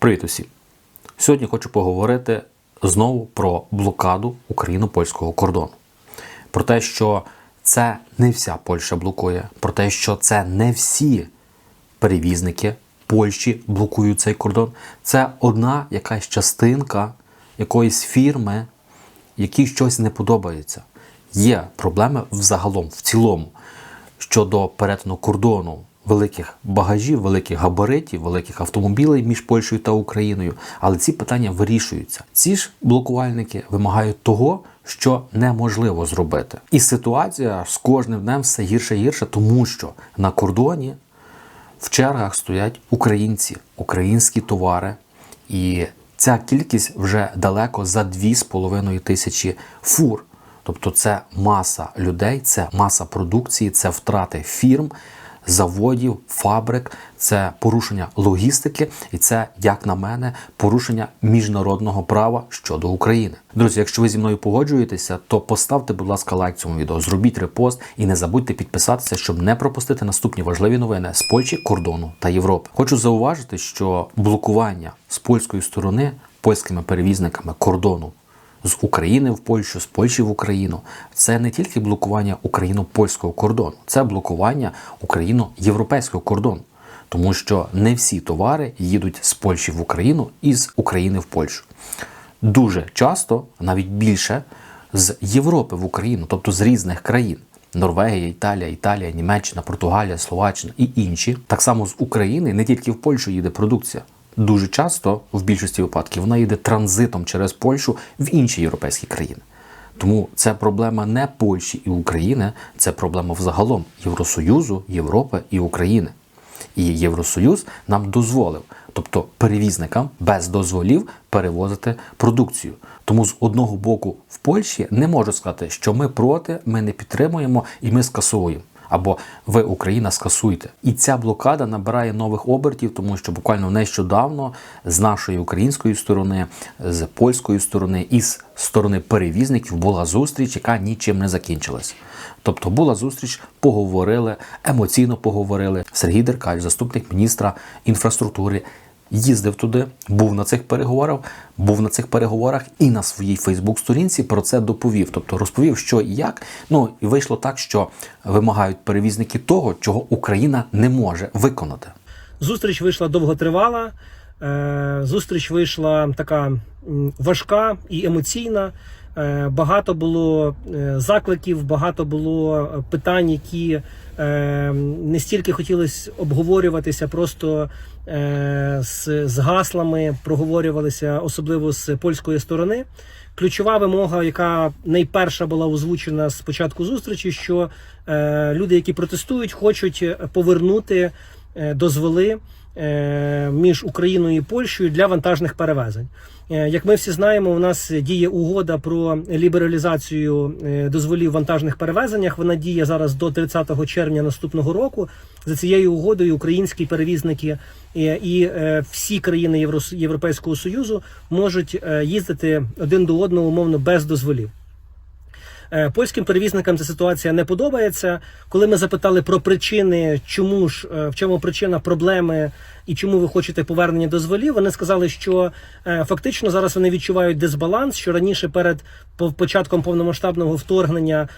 Привіт усім! Сьогодні хочу поговорити знову про блокаду україно-польського кордону. Про те, що це не вся Польща блокує, про те, що це не всі перевізники Польщі блокують цей кордон. Це одна якась частинка якоїсь фірми, якій щось не подобається. Є проблеми взагалом, в цілому, щодо перетину кордону великих багажів, великих габаритів, великих автомобілей між Польщею та Україною. Але ці питання вирішуються. Ці ж блокувальники вимагають того, що неможливо зробити. І ситуація з кожним днем все гірше і гірше, тому що на кордоні в чергах стоять українці, українські товари, і ця кількість вже далеко за 2,5 тисячі фур. Тобто це маса людей, це маса продукції, це втрати фірм, заводів, фабрик, це порушення логістики, і це, як на мене, порушення міжнародного права щодо України. Друзі, якщо ви зі мною погоджуєтеся, то поставте, будь ласка, лайк цьому відео, зробіть репост і не забудьте підписатися, щоб не пропустити наступні важливі новини з Польщі, кордону та Європи. Хочу зауважити, що блокування з польської сторони польськими перевізниками кордону з України в Польщу, з Польщі в Україну. Це не тільки блокування україно-польського кордону, це блокування україно-європейського кордону. Тому що не всі товари їдуть з Польщі в Україну і з України в Польщу. Дуже часто, навіть більше, з Європи в Україну, тобто з різних країн. Норвегія, Італія, Італія, Німеччина, Португалія, Словаччина і інші. Так само з України не тільки в Польщу їде продукція. Дуже часто, в більшості випадків, вона йде транзитом через Польщу в інші європейські країни. Тому це проблема не Польщі і України, це проблема взагалом Євросоюзу, Європи і України. І Євросоюз нам дозволив, тобто перевізникам без дозволів перевозити продукцію. Тому з одного боку в Польщі не можу сказати, що ми проти, ми не підтримуємо і ми скасовуємо. Або ви, Україна, скасуйте. І ця блокада набирає нових обертів, тому що буквально нещодавно з нашої української сторони, з польської сторони і з сторони перевізників була зустріч, яка нічим не закінчилась. Тобто була зустріч, поговорили, емоційно поговорили. Сергій Деркач, заступник міністра інфраструктури, їздив туди, був на цих переговорах, був на цих переговорах і на своїй Фейсбук-сторінці про це доповів. Тобто розповів, що і як. Ну і вийшло так, що вимагають перевізники того, чого Україна не може виконати. Зустріч вийшла довготривала. е, Зустріч вийшла така важка і емоційна. Е, Багато було е, закликів, багато було е, питань, які не стільки хотілося обговорюватися, просто з, гаслами проговорювалися, особливо з польської сторони. Ключова вимога, яка найперша була озвучена з початку зустрічі, що люди, які протестують, хочуть повернути дозволи е, між Україною і Польщею для вантажних перевезень. Е, Як ми всі знаємо, у нас діє угода про лібералізацію е, дозволів вантажних перевезеннях. Вона діє зараз до 30 червня наступного року. За цією угодою українські перевізники і, е, всі країни Європейського союзу можуть е, їздити один до одного умовно без дозволів. Е, Польським перевізникам ця ситуація не подобається. Коли ми запитали про причини, чому ж е, в чому причина проблеми і чому ви хочете повернення дозволів, вони сказали, що е, фактично зараз вони відчувають дисбаланс, що раніше перед початком повномасштабного вторгнення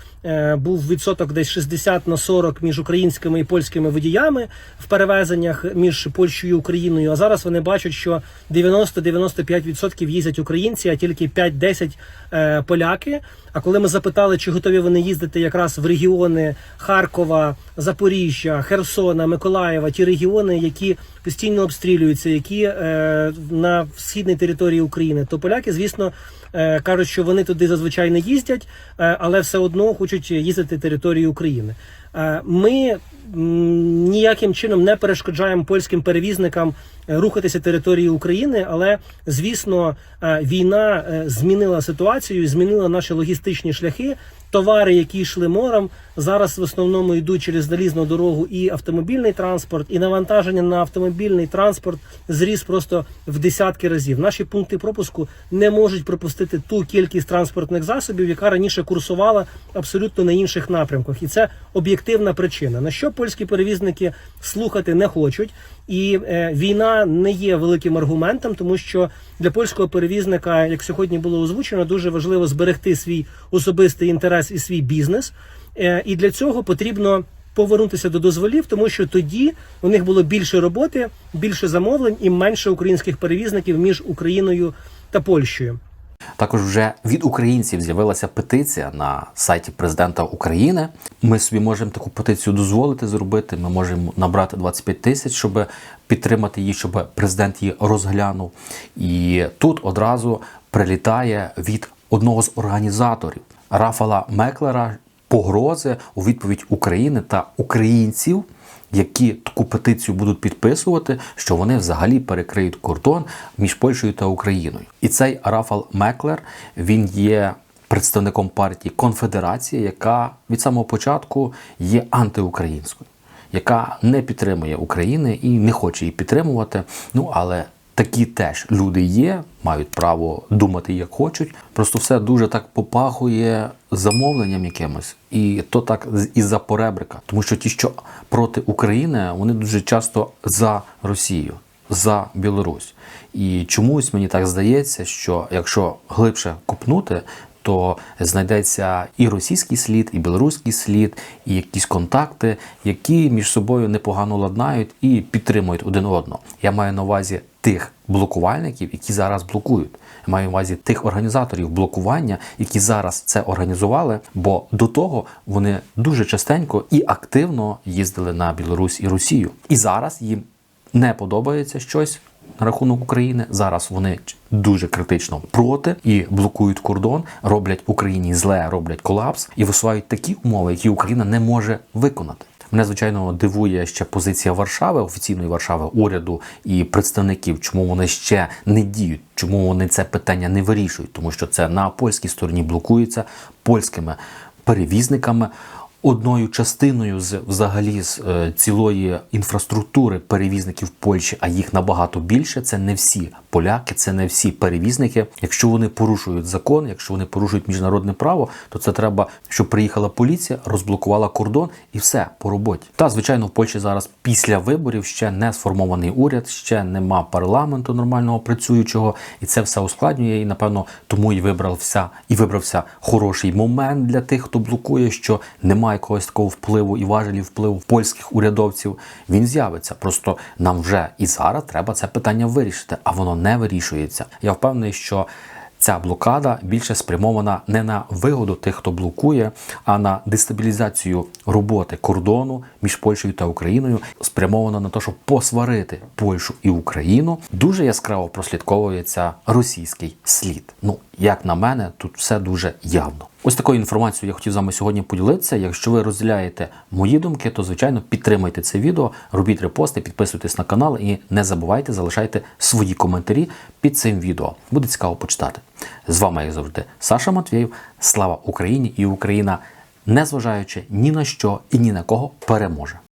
був відсоток десь 60 на 40 між українськими і польськими водіями в перевезеннях між Польщею і Україною. А зараз вони бачать, що 90-95% їздять українці, а тільки 5-10 е, поляки. А коли ми запитали, чи готові вони їздити якраз в регіони Харкова, Запоріжжя, Херсона, Миколаєва, ті регіони, які постійно обстрілюються, які е, на східній території України, то поляки, звісно, е, кажуть, що вони туди зазвичай не їздять, е, але все одно хочуть їздити територією України. Е, Ми ніяким чином не перешкоджаємо польським перевізникам е, рухатися територією України, але звісно, е, війна змінила ситуацію, змінила наші логістичні шляхи. Товари, які йшли морем, зараз в основному йдуть через залізну дорогу і автомобільний транспорт, і навантаження на автомобільний транспорт зріс просто в десятки разів. Наші пункти пропуску не можуть пропустити ту кількість транспортних засобів, яка раніше курсувала абсолютно на інших напрямках, і це об'єктивна причина. На що польські перевізники слухати не хочуть, І е, війна не є великим аргументом, тому що для польського перевізника, як сьогодні було озвучено, дуже важливо зберегти свій особистий інтерес і свій бізнес. Е, і для цього потрібно повернутися до дозволів, тому що тоді у них було більше роботи, більше замовлень і менше українських перевізників між Україною та Польщею. Також вже від українців з'явилася петиція на сайті президента України. Ми собі можемо таку петицію дозволити зробити. Ми можемо набрати 25 тисяч, щоб підтримати її, щоб президент її розглянув. І тут одразу прилітає від одного з організаторів Рафала Меклера погрози у відповідь України та українців які таку петицію будуть підписувати, що вони взагалі перекриють кордон між Польщею та Україною. І цей Рафал Меклер він є представником партії Конфедерація, яка від самого початку є антиукраїнською, яка не підтримує України і не хоче її підтримувати. Ну але Такі теж люди є, мають право думати як хочуть. Просто все дуже так попахує замовленням якимось, і то так з- із-за поребрика. Тому що ті, що проти України, вони дуже часто за Росію, за Білорусь. І чомусь мені так здається, що якщо глибше копнути, то знайдеться і російський слід, і білоруський слід, і якісь контакти, які між собою непогано ладнають і підтримують один одного. Я маю на увазі тих блокувальників, які зараз блокують. Маю на увазі тих організаторів блокування, які зараз це організували. Бо до того вони дуже частенько і активно їздили на Білорусь і Росію. І зараз їм не подобається щось на рахунок України. Зараз вони дуже критично проти і блокують кордон, роблять Україні зле, роблять колапс і висувають такі умови, які Україна не може виконати. Мене звичайно дивує ще позиція Варшави, офіційної Варшави, уряду і представників, чому вони ще не діють, чому вони це питання не вирішують, тому що це на польській стороні блокується польськими перевізниками. Одною частиною з взагалі з е, цілої інфраструктури перевізників Польщі, а їх набагато більше. Це не всі поляки, це не всі перевізники. Якщо вони порушують закон, якщо вони порушують міжнародне право, то це треба, щоб приїхала поліція, розблокувала кордон і все по роботі. Та звичайно, в Польщі зараз після виборів ще не сформований уряд, ще нема парламенту нормального працюючого, і це все ускладнює. І напевно тому і вибрався і вибрався хороший момент для тих, хто блокує, що немає якогось такого впливу і важелів впливу польських урядовців. Він з'явиться. Просто нам вже і зараз треба це питання вирішити, а воно не вирішується. Я впевнений, що. Ця блокада більше спрямована не на вигоду тих, хто блокує, а на дестабілізацію роботи кордону між Польщею та Україною, спрямована на те, щоб посварити Польщу і Україну. Дуже яскраво прослідковується російський слід. Ну, як на мене, тут все дуже явно. Ось такою інформацією я хотів з вами сьогодні поділитися. Якщо ви розділяєте мої думки, то звичайно підтримайте це відео, робіть репости, підписуйтесь на канал і не забувайте залишайте свої коментарі під цим відео. Буде цікаво почитати. З вами, як завжди, Саша Матвєєв. Слава Україні і Україна, незважаючи ні на що і ні на кого, переможе.